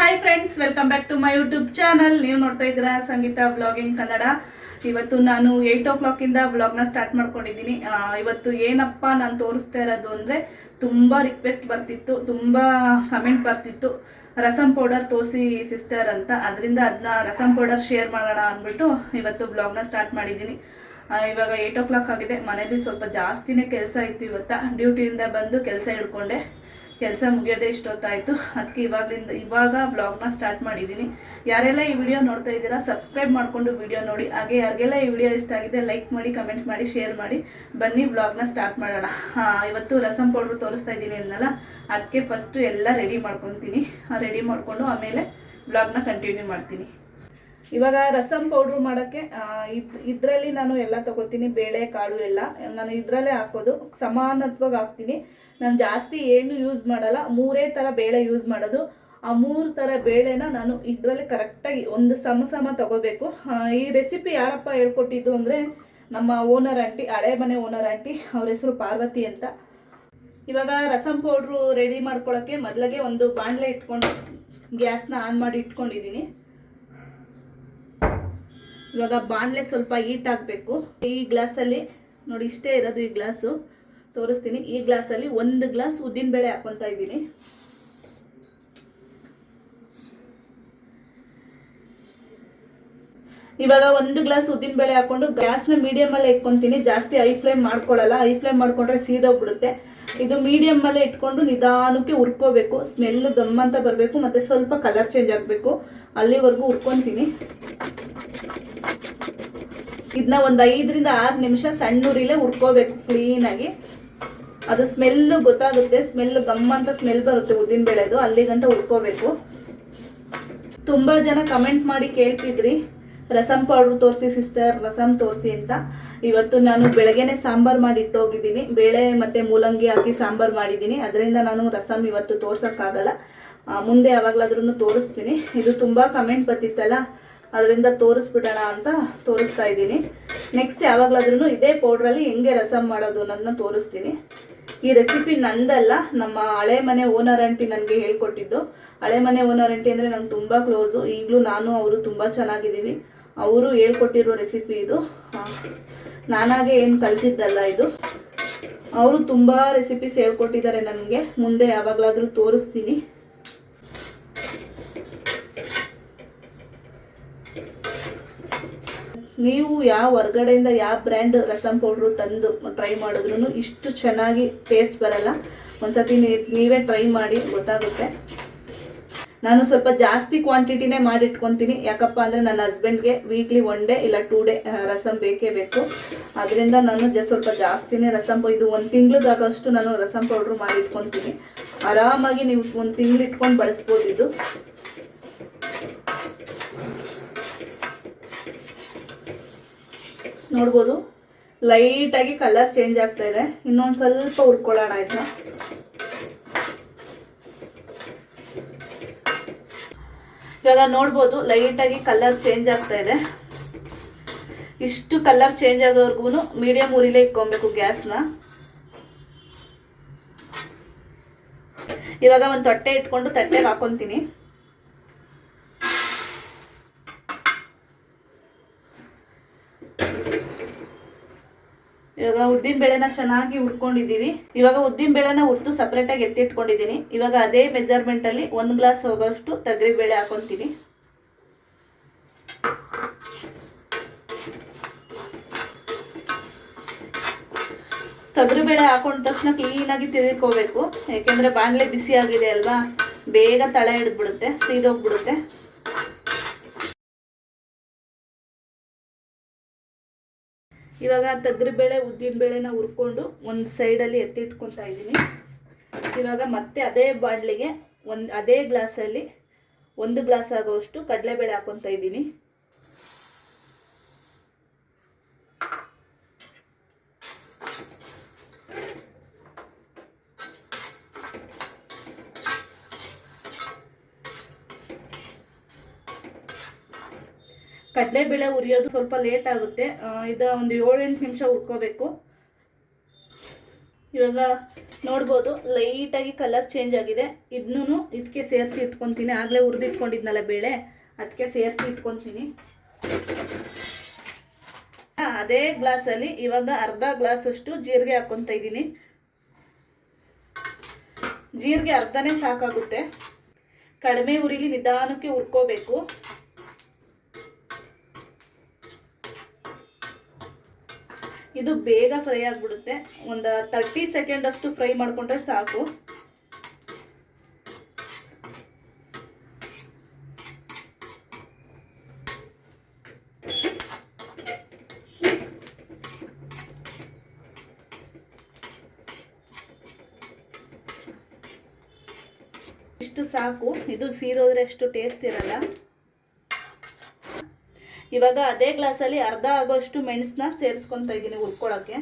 Hi friends welcome back to my YouTube channel ನೀವು ನೋಡ್ತಾ ಇದ್ದೀರಾ ಸಂಗೀತ ಬ್ಲಾಗಿಂಗ್ ಕನ್ನಡ. ಇವತ್ತು ನಾನು ಏಯ್ಟ್ ಓ ಕ್ಲಾಕಿಂದ ವ್ಲಾಗ್ನ ಸ್ಟಾರ್ಟ್ ಮಾಡ್ಕೊಂಡಿದ್ದೀನಿ. ಇವತ್ತು ಏನಪ್ಪ ನಾನು ತೋರಿಸ್ತಾ ಇರೋದು ಅಂದರೆ ತುಂಬ ರಿಕ್ವೆಸ್ಟ್ ಬರ್ತಿತ್ತು, ತುಂಬ ಕಮೆಂಟ್ ಬರ್ತಿತ್ತು. ರಸಮ್ ಪೌಡರ್ ತೋರಿಸಿ ಸಿಸ್ಟರ್ ಅಂತ. ಅದರಿಂದ ಅದನ್ನ ರಸಮ್ ಪೌಡರ್ ಶೇರ್ ಮಾಡೋಣ ಅಂದ್ಬಿಟ್ಟು ಇವತ್ತು ವ್ಲಾಗ್ನ ಸ್ಟಾರ್ಟ್ ಮಾಡಿದ್ದೀನಿ. ಇವಾಗ ಏಯ್ಟ್ ಓ ಕ್ಲಾಕ್ ಆಗಿದೆ. ಮನೇಲಿ ಸ್ವಲ್ಪ ಜಾಸ್ತಿನೇ ಕೆಲಸ ಇತ್ತು ಇವತ್ತ. ಡ್ಯೂಟಿಯಿಂದ ಬಂದು ಕೆಲಸ ಹಿಡ್ಕೊಂಡೆ. ಕೆಲಸ ಮುಗಿಯೋದೇ ಇಷ್ಟೊತ್ತಾಯಿತು. ಅದಕ್ಕೆ ಇವಾಗಲಿಂದ ಇವಾಗ ವ್ಲಾಗ್ನ ಸ್ಟಾರ್ಟ್ ಮಾಡಿದ್ದೀನಿ ಯಾರೆಲ್ಲ ಈ ವಿಡಿಯೋ ನೋಡ್ತಾ ಇದ್ದೀರಾ ಸಬ್ಸ್ಕ್ರೈಬ್ ಮಾಡಿಕೊಂಡು ವಿಡಿಯೋ ನೋಡಿ. ಹಾಗೆ ಯಾರಿಗೆಲ್ಲ ಈ ವಿಡಿಯೋ ಇಷ್ಟ ಆಗಿದೆ ಲೈಕ್ ಮಾಡಿ ಕಮೆಂಟ್ ಮಾಡಿ ಶೇರ್ ಮಾಡಿ, ಬನ್ನಿ ವ್ಲಾಗ್ನ ಸ್ಟಾರ್ಟ್ ಮಾಡೋಣ. ಇವತ್ತು ರಸಮ್ ಪೌಡ್ರ್ ತೋರಿಸ್ತಾ ಇದ್ದೀನಿ ಅನ್ನಲ್ಲ ಅದಕ್ಕೆ ಫಸ್ಟು ಎಲ್ಲ ರೆಡಿ ಮಾಡ್ಕೊತೀನಿ. ರೆಡಿ ಮಾಡಿಕೊಂಡು ಆಮೇಲೆ ವ್ಲಾಗ್ನ ಕಂಟಿನ್ಯೂ ಮಾಡ್ತೀನಿ. ಇವಾಗ ರಸಂ ಪೌಡ್ರು ಮಾಡೋಕ್ಕೆ ಇದರಲ್ಲಿ ನಾನು ಎಲ್ಲ ತಗೋತೀನಿ. ಬೇಳೆ, ಕಾಳು ಎಲ್ಲ. ನಾನು ಇದರಲ್ಲೇ ಹಾಕೋದು. ಸಮಾನತ್ವಾಗಿ ಹಾಕ್ತೀನಿ. ನಾನು ಜಾಸ್ತಿ ಏನು ಯೂಸ್ ಮಾಡಲ್ಲ. ಮೂರೇ ಥರ ಬೇಳೆ ಯೂಸ್ ಮಾಡೋದು. ಆ ಮೂರು ಥರ ಬೇಳೆನ ನಾನು ಇದರಲ್ಲಿ ಕರೆಕ್ಟಾಗಿ ಒಂದು ಸಮ ಸಮ ತಗೋಬೇಕು. ಈ ರೆಸಿಪಿ ಯಾರಪ್ಪ ಹೇಳ್ಕೊಟ್ಟಿದ್ದು ಅಂದರೆ ನಮ್ಮ ಓನರ್ ಆಂಟಿ ಹಳೆ ಮನೆ ಓನರ್ ಆಂಟಿ ಅವ್ರ ಹೆಸರು ಪಾರ್ವತಿ ಅಂತ. ಇವಾಗ ರಸಂ ಪೌಡ್ರು ರೆಡಿ ಮಾಡ್ಕೊಳ್ಳೋಕ್ಕೆ ಮೊದಲಿಗೆ ಒಂದು ಬಾಣಲೆ ಇಟ್ಕೊಂಡು ಗ್ಯಾಸ್ನ ಆನ್ ಮಾಡಿ ಇಟ್ಕೊಂಡಿದ್ದೀನಿ ಇವಾಗ ಬಾಣಲೆ ಸ್ವಲ್ಪ ಹೀಟ್ ಆಗಬೇಕು ಈ ಗ್ಲಾಸಲ್ಲಿ ನೋಡಿ ಇಷ್ಟೇ ಇರೋದು ಈ ಗ್ಲಾಸು ತೋರಿಸ್ತೀನಿ. ಈ ಗ್ಲಾಸಲ್ಲಿ ಒಂದು ಗ್ಲಾಸ್ ಉದ್ದಿನಬೇಳೆ ಹಾಕ್ಕೊತಾ ಇದ್ದೀನಿ. ಇವಾಗ ಒಂದು ಗ್ಲಾಸ್ ಉದ್ದಿನ ಬೇಳೆ ಹಾಕೊಂಡು ಗ್ಯಾಸ್ನ ಮೀಡಿಯಮಲ್ಲೇ ಇಟ್ಕೊತೀನಿ. ಜಾಸ್ತಿ ಐ ಫ್ಲೇಮ್ ಮಾಡ್ಕೊಳ್ಳಲ್ಲ ಐ ಫ್ಲೇಮ್ ಮಾಡ್ಕೊಂಡ್ರೆ ಸೀದೋಗ್ಬಿಡುತ್ತೆ. ಇದು ಮೀಡಿಯಮಲ್ಲೇ ಇಟ್ಕೊಂಡು ನಿಧಾನಕ್ಕೆ ಉರ್ಕೋಬೇಕು ಸ್ಮೆಲ್ ಗಮ್ ಅಂತ ಬರಬೇಕು. ಮತ್ತು ಸ್ವಲ್ಪ ಕಲರ್ ಚೇಂಜ್ ಆಗಬೇಕು. ಅಲ್ಲಿವರೆಗೂ ಹುರ್ಕೊತೀನಿ. ಇದನ್ನ ಒಂದು ಐದರಿಂದ ಆರು ನಿಮಿಷ ಸಣ್ಣ ಉರಿಲೇ ಹುರ್ಕೋಬೇಕು ಕ್ಲೀನಾಗಿ ಅದು ಸ್ಮೆಲ್ಲು ಗೊತ್ತಾಗುತ್ತೆ, ಸ್ಮೆಲ್ ಗಮ್ ಅಂತ ಸ್ಮೆಲ್ ಬರುತ್ತೆ ಉದ್ದಿನ ಬೇಳೆದು, ಅಲ್ಲಿ ಗಂಟ ಹುರ್ಕೋಬೇಕು. ತುಂಬ ಜನ ಕಮೆಂಟ್ ಮಾಡಿ ಕೇಳ್ತಿದ್ರಿ, ರಸಂ ಪೌಡರ್ ತೋರಿಸಿ ಸಿಸ್ಟರ್ ರಸಂ ತೋರಿಸಿ ಅಂತ. ಇವತ್ತು ನಾನು ಬೆಳಗ್ಗೆನೆ ಸಾಂಬಾರ್ ಮಾಡಿ ಇಟ್ಟೋಗಿದ್ದೀನಿ. ಬೇಳೆ ಮತ್ತು ಮೂಲಂಗಿ ಹಾಕಿ ಸಾಂಬಾರ್ ಮಾಡಿದ್ದೀನಿ. ಅದರಿಂದ ನಾನು ರಸಂ ಇವತ್ತು ತೋರ್ಸೋಕ್ಕಾಗಲ್ಲ. ಮುಂದೆ ಯಾವಾಗಲಾದ್ರೂ ತೋರಿಸ್ತೀನಿ. ಇದು ತುಂಬ ಕಮೆಂಟ್ ಬರ್ತಿತ್ತಲ್ಲ ಅದರಿಂದ ತೋರಿಸ್ಬಿಡೋಣ ಅಂತ ತೋರಿಸ್ತಾ ಇದ್ದೀನಿ. ನೆಕ್ಸ್ಟ್ ಯಾವಾಗಲಾದ್ರೂ ಇದೇ ಪೌಡ್ರಲ್ಲಿ ಹೆಂಗೆ ರಸಮ್ ಮಾಡೋದು ಅನ್ನೋದನ್ನ ತೋರಿಸ್ತೀನಿ. ಈ ರೆಸಿಪಿ ನಂದಲ್ಲ, ನಮ್ಮ ಹಳೆ ಮನೆ ಓನರ್ ಆಂಟಿ ನನಗೆ ಹೇಳ್ಕೊಟ್ಟಿದ್ದು. ಹಳೆ ಮನೆ ಓನರ್ ಆಂಟಿ ಅಂದರೆ ನಂಗೆ ತುಂಬ ಕ್ಲೋಸು ಈಗಲೂ ನಾನು, ಅವರು ತುಂಬ ಚೆನ್ನಾಗಿದ್ದೀವಿ. ಅವರು ಹೇಳ್ಕೊಟ್ಟಿರೋ ರೆಸಿಪಿ ಇದು. ನಾನಾಗೆ ಏನು ಕಲ್ತಿದ್ದಲ್ಲ ಇದು. ಅವರು ತುಂಬ ರೆಸಿಪೀಸ್ ಹೇಳ್ಕೊಟ್ಟಿದ್ದಾರೆ ನನಗೆ. ಮುಂದೆ ಯಾವಾಗಲಾದರೂ ತೋರಿಸ್ತೀನಿ. ನೀವು ಯಾವ ಹೊರಗಡೆಯಿಂದ ಯಾವ ಬ್ರ್ಯಾಂಡ್ ರಸಂ ಪೌಡ್ರು ತಂದು ಟ್ರೈ ಮಾಡಿದ್ರು ಇಷ್ಟು ಚೆನ್ನಾಗಿ ಟೇಸ್ಟ್ ಬರಲ್ಲ. ಒಂದ್ಸತಿ ನೀವೇ ಟ್ರೈ ಮಾಡಿ ಗೊತ್ತಾಗುತ್ತೆ. ನಾನು ಸ್ವಲ್ಪ ಜಾಸ್ತಿ ಕ್ವಾಂಟಿಟಿನೇ ಮಾಡಿಟ್ಕೊತೀನಿ. ಯಾಕಪ್ಪ ಅಂದರೆ ನನ್ನ ಹಸ್ಬೆಂಡ್ಗೆ ವೀಕ್ಲಿ ಒನ್ ಡೇ ಇಲ್ಲ ಟೂ ಡೇ ರಸಂ ಬೇಕೇ ಬೇಕು. ಅದರಿಂದ ನಾನು ಜಸ್ಟ್ ಸ್ವಲ್ಪ ಜಾಸ್ತಿನೇ ರಸಂ ಇದು ಒಂದು ತಿಂಗ್ಳಿಗಾಗಷ್ಟು ನಾನು ರಸಂ ಪೌಡ್ರು ಮಾಡಿ ಇಟ್ಕೊತೀನಿ ಆರಾಮಾಗಿ ನೀವು ಒಂದು ತಿಂಗಳು ಇಟ್ಕೊಂಡು ಬಳಸ್ಬೋದು ಇದು. ನೋಡ್ಬೋದು. ಲೈಟಾಗಿ ಕಲರ್ ಚೇಂಜ್ ಆಗ್ತಾ ಇದೆ. ಇನ್ನೊಂದು ಸ್ವಲ್ಪ ಹುರ್ಕೊಳ್ಳೋಣ ಆಯಿತಾ? ಇವಾಗ ನೋಡ್ಬೋದು ಲೈಟಾಗಿ ಕಲರ್ ಚೇಂಜ್ ಆಗ್ತಾ ಇದೆ. ಇಷ್ಟು ಕಲರ್ ಚೇಂಜ್ ಆಗೋವರೆಗೂ ಮೀಡಿಯಂ ಉರಿಲೇ ಇಟ್ಕೊಬೇಕು ಗ್ಯಾಸ್ನ ಇವಾಗ ಒಂದು ತಟ್ಟೆ ಇಟ್ಕೊಂಡು ತಟ್ಟೆಗೆ ಹಾಕೊತೀನಿ. ಇವಾಗ ಉದ್ದಿನ ಬೇಳೆನ ಚೆನ್ನಾಗಿ ಹುರ್ಕೊಂಡಿದ್ದೀವಿ. ಇವಾಗ ಉದ್ದಿನ ಬೇಳೆನ ಹುರಿದು ಸಪ್ರೇಟಾಗಿ ಎತ್ತಿಟ್ಕೊಂಡಿದ್ದೀನಿ. ಇವಾಗ ಅದೇ ಮೆಜರ್ಮೆಂಟಲ್ಲಿ ಒಂದು ಗ್ಲಾಸ್ ಹೋಗೋಷ್ಟು ತಗ್ರಿ ಬೇಳೆ ಹಾಕೊತೀನಿ ತೊಗರಿ ಬೇಳೆ ಹಾಕೊಂಡ ತಕ್ಷಣ ಕ್ಲೀನಾಗಿ ತಿರುಗ್ಕೋಬೇಕು ಯಾಕೆಂದರೆ ಬಾಣಲೆ ಬಿಸಿ ಆಗಿದೆ ಅಲ್ವಾ? ಬೇಗ ತಳ ಹಿಡಿದ್ಬಿಡುತ್ತೆ, ಸೀದೋಗ್ಬಿಡುತ್ತೆ. ಇವಾಗ ತೊಗರಿಬೇಳೆ ಉದ್ದಿನ ಬೇಳೆನ ಹುರ್ಕೊಂಡು ಒಂದು ಸೈಡಲ್ಲಿ ಎತ್ತಿಟ್ಕೊತಾ ಇದ್ದೀನಿ. ಇವಾಗ ಮತ್ತೆ ಅದೇ ಬಾಣಲಿಗೆ ಒಂದು, ಅದೇ ಗ್ಲಾಸಲ್ಲಿ ಒಂದು ಗ್ಲಾಸ್ ಆಗೋಷ್ಟು ಕಡಲೆಬೇಳೆ ಹಾಕ್ಕೊತಾ ಇದ್ದೀನಿ. ಕಡಲೆಬೇಳೆ ಉರಿಯೋದು ಸ್ವಲ್ಪ ಲೇಟ್ ಆಗುತ್ತೆ. ಇದು ಒಂದು ಏಳೆಂಟು ನಿಮಿಷ ಹುರ್ಕೋಬೇಕು. ಇವಾಗ ನೋಡ್ಬೋದು ಲೈಟಾಗಿ ಕಲರ್ ಚೇಂಜ್ ಆಗಿದೆ. ಇದನ್ನೂ ಇದಕ್ಕೆ ಸೇರಿಸಿ ಇಟ್ಕೊತೀನಿ. ಆಗಲೇ ಹುರಿದು ಇಟ್ಕೊಂಡಿದ್ನಲ್ಲ ಬೇಳೆ ಅದಕ್ಕೆ ಸೇರಿಸಿ ಇಟ್ಕೊತೀನಿ. ಅದೇ ಗ್ಲಾಸಲ್ಲಿ ಇವಾಗ ಅರ್ಧ ಗ್ಲಾಸಷ್ಟು ಜೀರಿಗೆ ಹಾಕ್ಕೊತಾ ಇದ್ದೀನಿ. ಜೀರಿಗೆ ಅರ್ಧನೇ ಸಾಕಾಗುತ್ತೆ. ಕಡಿಮೆ ಉರಿಲಿ ನಿಧಾನಕ್ಕೆ ಹುರ್ಕೋಬೇಕು. ಇದು ಬೇಗ ಫ್ರೈ ಆಗಿಬಿಡುತ್ತೆ. ಒಂದು ತರ್ಟಿ ಸೆಕೆಂಡ್ ಅಷ್ಟು ಫ್ರೈ ಮಾಡಿಕೊಂಡ್ರೆ ಸಾಕು. ಇಷ್ಟು ಸಾಕು. ಇದು ಸೀದೋದ್ರೆ ಅಷ್ಟು ಟೇಸ್ಟ್ ಇರಲ್ಲ. ಇವಾಗ ಅದೇ ಗ್ಲಾಸಲ್ಲಿ ಅರ್ಧ ಆಗೋಷ್ಟು ಮೆಣಸನ್ನ ಸೇರಿಸ್ಕೊತಾ ಇದ್ದೀನಿ ಹುರ್ಕೊಳಕ್ಕೆ.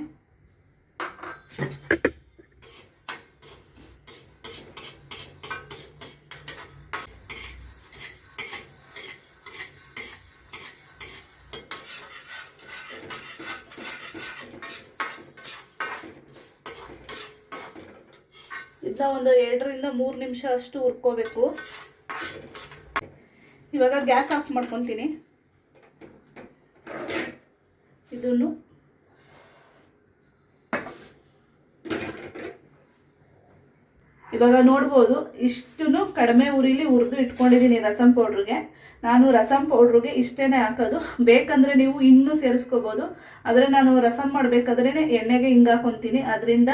ಒಂದು ಎರಡರಿಂದ ಮೂರು ನಿಮಿಷ ಅಷ್ಟು ಹುರ್ಕೋಬೇಕು. ಇವಾಗ ಗ್ಯಾಸ್ ಆಫ್ ಮಾಡ್ಕೊತೀನಿ. ಇದನ್ನು ಇವಾಗ ನೋಡ್ಬೋದು, ಇಷ್ಟನ್ನು ಕಡಿಮೆ ಉರಿಲಿ ಹುರಿದು ಇಟ್ಕೊಂಡಿದ್ದೀನಿ ರಸಂ ಪೌಡ್ರಿಗೆ. ನಾನು ರಸಂ ಪೌಡ್ರಿಗೆ ಇಷ್ಟೇ ಹಾಕೋದು. ಬೇಕಂದರೆ ನೀವು ಇನ್ನೂ ಸೇರಿಸ್ಕೋಬೋದು. ಆದರೆ ನಾನು ರಸಂ ಮಾಡಬೇಕಾದ್ರೆ ಎಣ್ಣೆಗೆ ಹಿಂಗೆ ಹಾಕೊತೀನಿ. ಅದರಿಂದ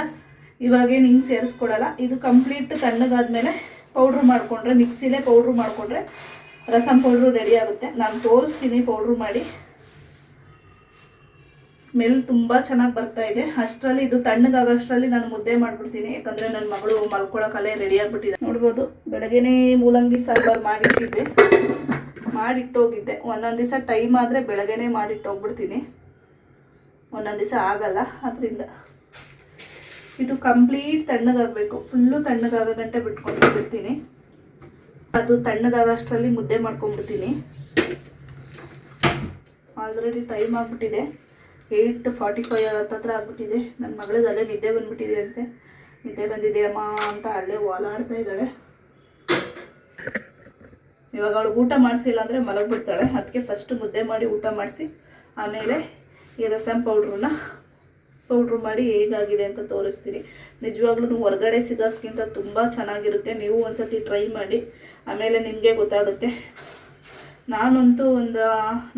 ಇವಾಗೇನು ಹಿಂಗೆ ಸೇರಿಸ್ಕೊಡಲ್ಲ. ಇದು ಕಂಪ್ಲೀಟ್ ತಣ್ಣಗಾದ್ಮೇಲೆ ಪೌಡ್ರ್ ಮಾಡಿಕೊಂಡ್ರೆ, ಮಿಕ್ಸಿಲೇ ಪೌಡ್ರ್ ಮಾಡಿಕೊಂಡ್ರೆ ರಸಂ ಪೌಡ್ರು ರೆಡಿ ಆಗುತ್ತೆ. ನಾನು ತೋರಿಸ್ತೀನಿ ಪೌಡ್ರ್ ಮಾಡಿ. ಸ್ಮೆಲ್ ತುಂಬ ಚೆನ್ನಾಗಿ ಬರ್ತಾ ಇದೆ. ಅಷ್ಟರಲ್ಲಿ ಇದು ತಣ್ಣಗಾಗೋಷ್ಟರಲ್ಲಿ ನಾನು ಮುದ್ದೆ ಮಾಡಿಬಿಡ್ತೀನಿ. ಯಾಕಂದರೆ ನನ್ನ ಮಗಳು ಮಲ್ಕೊಳಕಲ್ಲೇ ರೆಡಿ ಆಗಿಬಿಟ್ಟಿದೆ. ನೋಡ್ಬೋದು, ಬೆಳಗ್ಗೆನೇ ಮೂಲಂಗಿ ಸಾಂಬಾರು ಮಾಡಿಟ್ಟಿದ್ದೆ ಮಾಡಿಟ್ಟೋಗಿದ್ದೆ. ಒಂದೊಂದು ದಿವಸ ಟೈಮ್ ಆದರೆ ಬೆಳಗ್ಗೆನೇ ಮಾಡಿಟ್ಟೋಗ್ಬಿಡ್ತೀನಿ. ಒಂದೊಂದು ದಿವಸ ಆಗಲ್ಲ ಅದರಿಂದ ಇದು ಕಂಪ್ಲೀಟ್ ತಣ್ಣಗಾಗಬೇಕು. ಫುಲ್ಲು ತಣ್ಣಗಾಗೋ ಗಂಟೆ ಬಿಟ್ಕೊಂಡು ಬಿಡ್ತೀನಿ ಅದು ತಣ್ಣಗಾಗೋಷ್ಟರಲ್ಲಿ ಮುದ್ದೆ ಮಾಡ್ಕೊಂಡ್ಬಿಡ್ತೀನಿ. ಆಲ್ರೆಡಿ ಟೈಮ್ ಆಗಿಬಿಟ್ಟಿದೆ. ಏಯ್ಟ್ ಫಾರ್ಟಿ ಫೈವ್ ಹತ್ತತ್ರ ಆಗ್ಬಿಟ್ಟಿದೆ. ನನ್ನ ಮಗಳಿಗೆ ಅಲ್ಲೇ ನಿದ್ದೆ ಬಂದ್ಬಿಟ್ಟಿದೆ ಅಂತೆ. ನಿದ್ದೆ ಬಂದಿದೆ, ಅಮ್ಮ ಅಂತ ಅಲ್ಲೇ ಓಲಾಡ್ತಾ ಇದ್ದಾಳೆ. ಇವಾಗ ಅವಳು ಊಟ ಮಾಡಿಸಿಲ್ಲ ಅಂದರೆ ಮಲಗಿಬಿಡ್ತಾಳೆ. ಅದಕ್ಕೆ ಫಸ್ಟ್ ಮುದ್ದೆ ಮಾಡಿ ಊಟ ಮಾಡಿಸಿ, ಆಮೇಲೆ ಈ ರಸಮ್ ಪೌಡ್ರನ್ನ ಪೌಡ್ರ್ ಮಾಡಿ ಹೇಗಾಗಿದೆ ಅಂತ ತೋರಿಸ್ತೀನಿ. ನಿಜವಾಗ್ಲೂ ಹೊರಗಡೆ ಸಿಗೋದಕ್ಕಿಂತ ತುಂಬ ಚೆನ್ನಾಗಿರುತ್ತೆ. ನೀವು ಒಂದ್ಸತಿ ಟ್ರೈ ಮಾಡಿ, ಆಮೇಲೆ ನಿಮಗೆ ಗೊತ್ತಾಗುತ್ತೆ. ನಾನಂತೂ ಒಂದು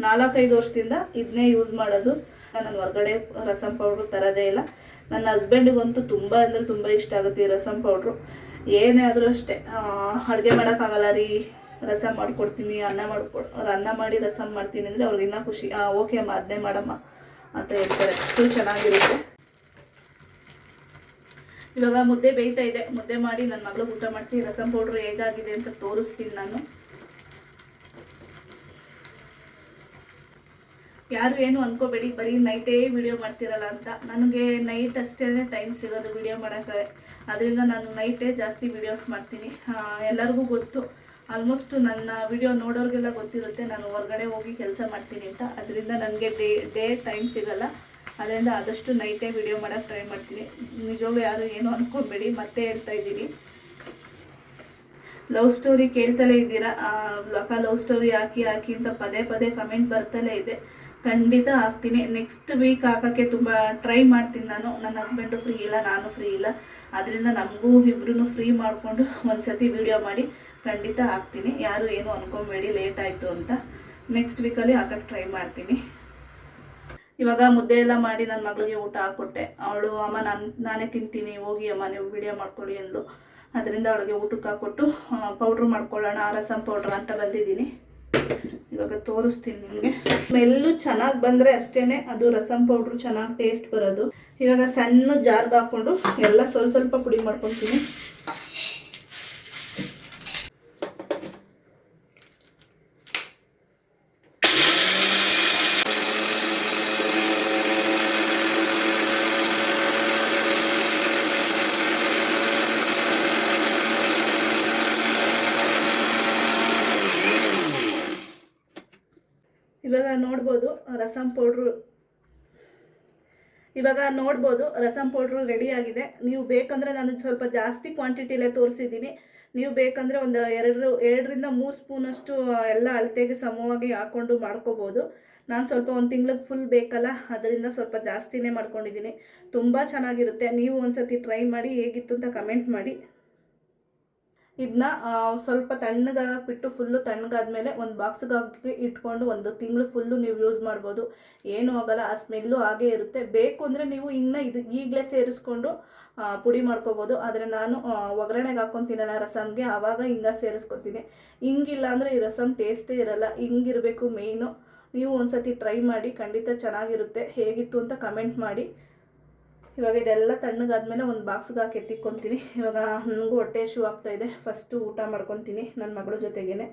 ನಾಲ್ಕೈದು ವರ್ಷದಿಂದ ಇದನ್ನೇ ಯೂಸ್ ಮಾಡೋದು. ನಾನು ಹೊರಗಡೆ ರಸಂ ಪೌಡ್ರು ತರೋದೇ ಇಲ್ಲ. ನನ್ನ ಹಸ್ಬೆಂಡಿಗಂತೂ ತುಂಬ ಅಂದರೆ ತುಂಬ ಇಷ್ಟ ಆಗುತ್ತೆ ಈ ರಸಂ ಪೌಡ್ರು ಏನೇ ಆದರೂ ಅಷ್ಟೇ ಅಡುಗೆ ಮಾಡೋಕ್ಕಾಗಲ್ಲ ರೀ, ರಸಂ ಮಾಡ್ಕೊಡ್ತೀನಿ, ಅನ್ನ ಮಾಡ್ಕೊ, ಅನ್ನ ಮಾಡಿ ರಸಂ ಮಾಡ್ತೀನಿ ಅಂದರೆ ಅವ್ರಿಗೆ ಇನ್ನೂ ಖುಷಿ ಓಕೆ ಅಮ್ಮ ಅದನ್ನೇ ಮಾಡಮ್ಮ ಅಂತ ಹೇಳ್ತಾರೆ. ಅಷ್ಟು ಚೆನ್ನಾಗಿರುತ್ತೆ. ಇವಾಗ ಮುದ್ದೆ ಬೇಯ್ತಾ ಇದೆ. ಮುದ್ದೆ ಮಾಡಿ ನನ್ನ ಮಗಳು ಊಟ ಮಾಡಿಸಿ, ರಸಂ ಪೌಡ್ರು ಹೇಗಾಗಿದೆ ಅಂತ ತೋರಿಸ್ತೀನಿ ನಾನು. ಯಾರು ಏನು ಅನ್ಕೋಬೇಡಿ ಬರೀ ನೈಟೇ ವಿಡಿಯೋ ಮಾಡ್ತಿರಲ್ಲ ಅಂತ ನನಗೆ ನೈಟ್ ಅಷ್ಟೇ ಟೈಮ್ ಸಿಗೋದು ವಿಡಿಯೋ ಮಾಡೋಕ್ಕೆ ಅದರಿಂದ ನಾನು ನೈಟೇ ಜಾಸ್ತಿ ವಿಡಿಯೋಸ್ ಮಾಡ್ತೀನಿ ಎಲ್ಲರಿಗೂ ಗೊತ್ತು ಆಲ್ಮೋಸ್ಟ್ ನನ್ನ ವಿಡಿಯೋ ನೋಡೋರಿಗೆಲ್ಲ ಗೊತ್ತಿರುತ್ತೆ ನಾನು ಹೊರಗಡೆ ಹೋಗಿ ಕೆಲಸ ಮಾಡ್ತೀನಿ ಅಂತ ಅದರಿಂದ ನನಗೆ ಡೇ ಡೇ ಟೈಮ್ ಸಿಗೋಲ್ಲ ಅದರಿಂದ ಆದಷ್ಟು ನೈಟೇ ವಿಡಿಯೋ ಮಾಡೋಕ್ಕೆ ಟ್ರೈ ಮಾಡ್ತೀನಿ ನಿಜವಾಗ್ಲೂ ಯಾರು ಏನು ಅನ್ಕೊಬೇಡಿ ಮತ್ತೆ ಹೇಳ್ತಾ ಇದ್ದೀನಿ ಲವ್ ಸ್ಟೋರಿ ಕೇಳ್ತಲೇ ಇದ್ದೀರಾ ಲವ್ ಸ್ಟೋರಿ ಹಾಕಿ ಹಾಕಿ ಅಂತ ಪದೇ ಪದೇ ಕಮೆಂಟ್ ಬರ್ತಲೇ ಇದೆ ಖಂಡಿತ ಹಾಕ್ತೀನಿ ನೆಕ್ಸ್ಟ್ ವೀಕ್ ಹಾಕೋಕ್ಕೆ ತುಂಬ ಟ್ರೈ ಮಾಡ್ತೀನಿ ನಾನು. ನನ್ನ ಹಸ್ಬೆಂಡು ಫ್ರೀ ಇಲ್ಲ, ನಾನು ಫ್ರೀ ಇಲ್ಲ. ಅದರಿಂದ ನಮಗೂ ಇಬ್ರು ಫ್ರೀ ಮಾಡಿಕೊಂಡು ಒಂದ್ಸತಿ ವಿಡಿಯೋ ಮಾಡಿ ಖಂಡಿತ ಹಾಕ್ತೀನಿ ಯಾರು ಏನು ಅನ್ಕೊಬೇಡಿ ಲೇಟ್ ಆಯಿತು ಅಂತ. ನೆಕ್ಸ್ಟ್ ವೀಕಲ್ಲಿ ಹಾಕೋಕ್ಕೆ ಟ್ರೈ ಮಾಡ್ತೀನಿ. ಇವಾಗ ಮುದ್ದೆ ಎಲ್ಲ ಮಾಡಿ ನನ್ನ ಮಗಳಿಗೆ ಊಟ ಹಾಕ್ಕೊಟ್ಟೆ ಅವಳು, ಅಮ್ಮ, ನಾನು, ನಾನೇ ತಿಂತೀನಿ. ಹೋಗಿ ಅಮ್ಮ, ನೀವು ವಿಡಿಯೋ ಮಾಡ್ಕೊಳ್ಳಿ ಎಂದು. ಅದರಿಂದ ಅವಳಿಗೆ ಊಟಕ್ಕೆ ಹಾಕ್ಕೊಟ್ಟು ಪೌಡ್ರ್ ಮಾಡ್ಕೊಳ್ಳೋಣ. ರಸಮ್ ಪೌಡ್ರ್ ಅಂತ ಬಂದಿದ್ದೀನಿ. ಇವಾಗ ತೋರಿಸ್ತೀನಿ ನಿಮಗೆ. ಮೆಲ್ಲು ಚೆನ್ನಾಗಿ ಬಂದರೆ ಅಷ್ಟೇ ಅದು ರಸಂ ಪೌಡ್ರು ಚೆನ್ನಾಗಿ ಟೇಸ್ಟ್ ಬರೋದು. ಇವಾಗ ಸಣ್ಣ ಜಾರ್ಗೆ ಹಾಕ್ಕೊಂಡು ಎಲ್ಲ ಸ್ವಲ್ಪ ಸ್ವಲ್ಪ ಪುಡಿ ಮಾಡ್ಕೊತೀನಿ. ರಸಮ್ ಪೌಡ್ರು. ಇವಾಗ ನೋಡ್ಬೋದು, ರಸಂ ಪೌಡ್ರು ಆಗಿದೆ. ನೀವು ಬೇಕಂದರೆ ನಾನು ಸ್ವಲ್ಪ ಜಾಸ್ತಿ ಕ್ವಾಂಟಿಟಿಲೇ ತೋರಿಸಿದ್ದೀನಿ. ನೀವು ಬೇಕಂದರೆ ಒಂದು ಎರಡು, ಎರಡರಿಂದ ಮೂರು ಸ್ಪೂನಷ್ಟು ಎಲ್ಲ ಅಳತೆಗೆ ಸಮವಾಗಿ ಹಾಕ್ಕೊಂಡು ಮಾಡ್ಕೋಬೋದು. ನಾನು ಸ್ವಲ್ಪ ಒಂದು ತಿಂಗ್ಳಿಗೆ ಫುಲ್ ಬೇಕಲ್ಲ, ಅದರಿಂದ ಸ್ವಲ್ಪ ಜಾಸ್ತಿನೇ ಮಾಡ್ಕೊಂಡಿದ್ದೀನಿ. ತುಂಬ ಚೆನ್ನಾಗಿರುತ್ತೆ. ನೀವು ಒಂದು ಸತಿ ಟ್ರೈ ಮಾಡಿ, ಹೇಗಿತ್ತು ಅಂತ ಕಮೆಂಟ್ ಮಾಡಿ. ಇದನ್ನ ಸ್ವಲ್ಪ ತಣ್ಣಗಾಕ್ಬಿಟ್ಟು ಫುಲ್ಲು ತಣ್ಣಗಾದ್ಮೇಲೆ ಒಂದು ಬಾಕ್ಸ್ಗಾಗಿ ಇಟ್ಕೊಂಡು ಒಂದು ತಿಂಗಳು ಫುಲ್ಲು ನೀವು ಯೂಸ್ ಮಾಡ್ಬೋದು. ಏನೂ ಆಗಲ್ಲ, ಆ ಸ್ಮೆಲ್ಲು ಹಾಗೇ ಇರುತ್ತೆ. ಬೇಕು ಅಂದರೆ ನೀವು ಇನ್ನು ಇದು ಈಗಲೇ ಸೇರಿಸ್ಕೊಂಡು ಪುಡಿ ಮಾಡ್ಕೋಬೋದು. ಆದರೆ ನಾನು ಒಗ್ಗರಣೆಗೆ ಹಾಕ್ಕೊತೀನಲ್ಲ ರಸಮ್ಗೆ ಆವಾಗ ಹಿಂಗೆ ಸೇರಿಸ್ಕೊತೀನಿ. ಹಿಂಗಿಲ್ಲ ಅಂದರೆ ಈ ರಸಮ್ ಟೇಸ್ಟೇ ಇರಲ್ಲ. ಹಿಂಗಿರಬೇಕು ಮೇಯ್ನು ನೀವು ಒಂದು ಸತಿ ಟ್ರೈ ಮಾಡಿ, ಖಂಡಿತ ಚೆನ್ನಾಗಿರುತ್ತೆ. ಹೇಗಿತ್ತು ಅಂತ ಕಮೆಂಟ್ ಮಾಡಿ. ಇವಾಗ ಇದೆಲ್ಲ ತಣ್ಣಗಾದ್ಮೇಲೆ ಒಂದು ಬಾಕ್ಸ್ಗೆ ಹಾಕಿ ಎತ್ತಿಕ್ಕೊತೀನಿ ಇವಾಗ ನನಗೂ ಹೊಟ್ಟೆ ಶೂ ಆಗ್ತಾ ಇದೆ. ಫಸ್ಟು ಊಟ ಮಾಡ್ಕೊತೀನಿ ನನ್ನ ಮಗಳ ಜೊತೆಗೇನೆ.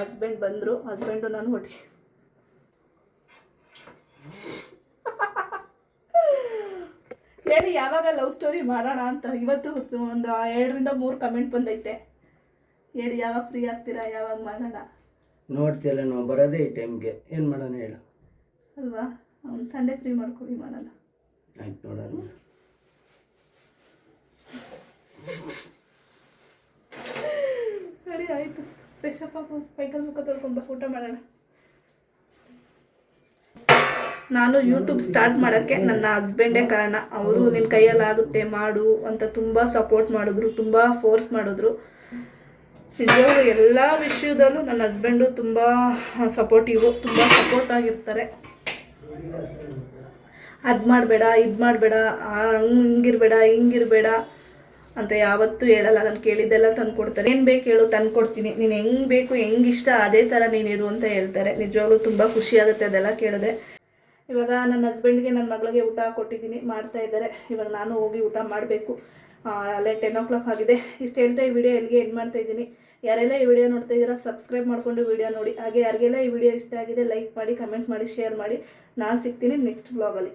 ಹಸ್ಬೆಂಡ್ ಬಂದರು. ಹಸ್ಬೆಂಡು ನಾನು ಹೊಟ್ಟೆ. ಹೇಳಿ ಯಾವಾಗ ಲವ್ ಸ್ಟೋರಿ ಮಾಡೋಣ ಅಂತ? ಇವತ್ತು ಒಂದು ಎರಡರಿಂದ ಮೂರು ಕಮೆಂಟ್ ಬಂದೈತೆ. ಹೇಳಿ ಯಾವಾಗ ಫ್ರೀ ಆಗ್ತೀರಾ? ಯಾವಾಗ ಮಾಡೋಣ? ನೋಡ್ತಿಲ್ಲ ನಾವು ಬರೋದೇ ಈ ಟೈಮ್ಗೆ ಏನು ಮಾಡೋಣ ಹೇಳು. ಅಲ್ವಾ? ಅವ್ನು ಸಂಡೇ ಫ್ರೀ ಮಾಡ್ಕೊಳ್ಳಿ ಮಾಡೋಣ. ಆಯ್ತು ನೋಡೋಣ. ಸರಿ, ಆಯಿತು. ಫ್ರೆಶಪ್ ಕೈಕಾಲು ಮುಖ ತೊಳ್ಕೊಂಬ ಊಟ ಮಾಡೋಣ. ನಾನು ಯೂಟ್ಯೂಬ್ ಸ್ಟಾರ್ಟ್ ಮಾಡೋಕ್ಕೆ ನನ್ನ ಹಸ್ಬೆಂಡೇ ಕಾರಣ. ಅವರು ನಿನ್ನ ಕೈಯಲ್ಲಿ ಆಗುತ್ತೆ, ಮಾಡು ಅಂತ ತುಂಬ ಸಪೋರ್ಟ್ ಮಾಡಿದ್ರು, ತುಂಬ ಫೋರ್ಸ್ ಮಾಡಿದ್ರು. ನಿಜವಾಗ್ಲೂ ಎಲ್ಲ ವಿಷಯದಲ್ಲೂ ನನ್ನ ಹಸ್ಬೆಂಡು ತುಂಬ ಸಪೋರ್ಟಿವು ತುಂಬ ಸಪೋರ್ಟ್ ಆಗಿರ್ತಾರೆ. ಅದು ಮಾಡಬೇಡ, ಇದು ಮಾಡಬೇಡ ಹಂಗಿರ್ಬೇಡ, ಹಿಂಗಿರ್ಬೇಡ ಅಂತ ಯಾವತ್ತೂ ಹೇಳಲ್ಲ. ನಾನು ಕೇಳಿದ್ದೆಲ್ಲ ತಂದು ಕೊಡ್ತಾರೆ ಏನು ಬೇಕು ಹೇಳು ತಂದು ಕೊಡ್ತೀನಿ ನೀನು ಹೆಂಗೆ ಬೇಕು, ಹೆಂಗೆ ಇಷ್ಟ, ಅದೇ ಥರ ನೀನು ಇರು ಅಂತ ಹೇಳ್ತಾರೆ. ನಿಜವಾಗ್ಲೂ ತುಂಬ ಖುಷಿ ಆಗುತ್ತೆ ಅದೆಲ್ಲ ಕೇಳಿದೆ ಇವಾಗ ನನ್ನ ಹಸ್ಬೆಂಡ್ಗೆ ನನ್ನ ಮಗಳಿಗೆ ಊಟ ಕೊಟ್ಟಿದ್ದೀನಿ, ಮಾಡ್ತಾ ಇದ್ದಾರೆ. ಇವಾಗ ನಾನು ಹೋಗಿ ಊಟ ಮಾಡಬೇಕು. ಅಲ್ಲೇ ಟೆನ್ ಓ ಕ್ಲಾಕ್ ಆಗಿದೆ. ಇಷ್ಟು ಹೇಳ್ತಾ ಈ ವಿಡಿಯೋ ಎಲ್ಲಿಗೆ ಎಂಡ್ ಮಾಡ್ತಾ ಇದ್ದೀನಿ. ಯಾರೆಲ್ಲ ಈ ವಿಡಿಯೋ ನೋಡ್ತಾ ಇದ್ದೀರಾ ಸಬ್ಸ್ಕ್ರೈಬ್ ಮಾಡ್ಕೊಂಡು ವಿಡಿಯೋ ನೋಡಿ. ಹಾಗೆ ಯಾರಿಗೆಲ್ಲ ಈ ವಿಡಿಯೋ ಇಷ್ಟ ಆಗಿದೆ ಲೈಕ್ ಮಾಡಿ ಕಮೆಂಟ್ ಮಾಡಿ ಶೇರ್ ಮಾಡಿ. ನಾನು ಸಿಗ್ತೀನಿ ನೆಕ್ಸ್ಟ್ ಬ್ಲಾಗಲ್ಲಿ